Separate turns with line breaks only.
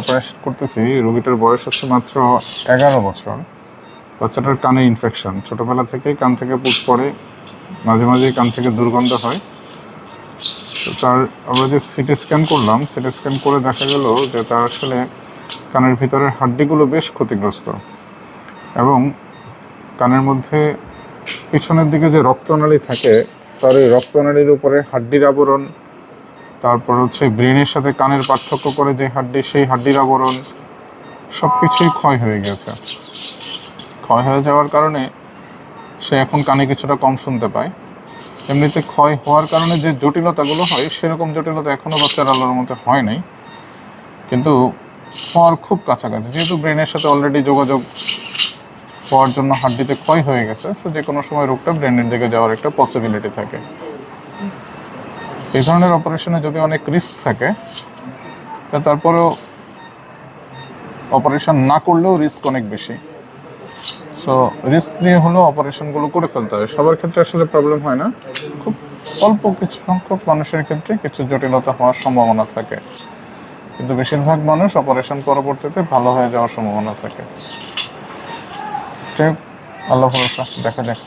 Operation করতেছি, রোগীটার বয়স হচ্ছে মাত্র এগারো বছর। বাচ্চাটার কানে ইনফেকশন ছোটোবেলা থেকেই কান থেকে পুট পরে মাঝে মাঝেই কান থেকে দুর্গন্ধ হয়। তো তার, আমরা যে সিটি স্ক্যান করলাম, সিটি স্ক্যান করে দেখা গেল যে তার আসলে কানের ভিতরের হাড্ডিগুলো বেশ ক্ষতিগ্রস্ত এবং কানের মধ্যে পিছনের দিকে যে রক্তনালী থাকে, তার এই রক্তনালীর উপরে হাড্ডির আবরণ তারপর হচ্ছে ব্রেনের সাথে কানের পার্থক্য করে যে হাড্ডি, সেই হাড্ডির আবরণ সব কিছুই ক্ষয় হয়ে গেছে। ক্ষয় হয়ে যাওয়ার কারণে সে এখন কানে কিছুটা কম শুনতে পায়। এমনিতে ক্ষয় হওয়ার কারণে যে জটিলতাগুলো হয়, সেরকম জটিলতা এখনও বাচ্চার আলোর মতো হয় নাই। কিন্তু হওয়ার খুব কাছাকাছি, যেহেতু ব্রেনের সাথে অলরেডি যোগাযোগ হওয়ার জন্য হাড্ডিতে ক্ষয় হয়ে গেছে সো যে কোনো সময় রোগটা ব্রেনের দিকে যাওয়ার একটা পসিবিলিটি থাকে। এই ধরনের অপারেশনে যদি অনেক রিস্ক থাকে তারপরেও অপারেশন না করলেও রিস্ক অনেক বেশি। সো রিস্ক নিয়ে হলেও অপারেশনগুলো করে ফেলতে হয়। সবার ক্ষেত্রে আসলে প্রবলেম হয় না। খুব অল্প কিছু সংখ্যক মানুষের ক্ষেত্রে কিছু জটিলতা হওয়ার সম্ভাবনা থাকে। কিন্তু বেশিরভাগ মানুষ অপারেশন পরবর্তীতে ভালো হয়ে যাওয়ার সম্ভাবনা থাকে। আল্লাহ ভরসা, দেখা যাক।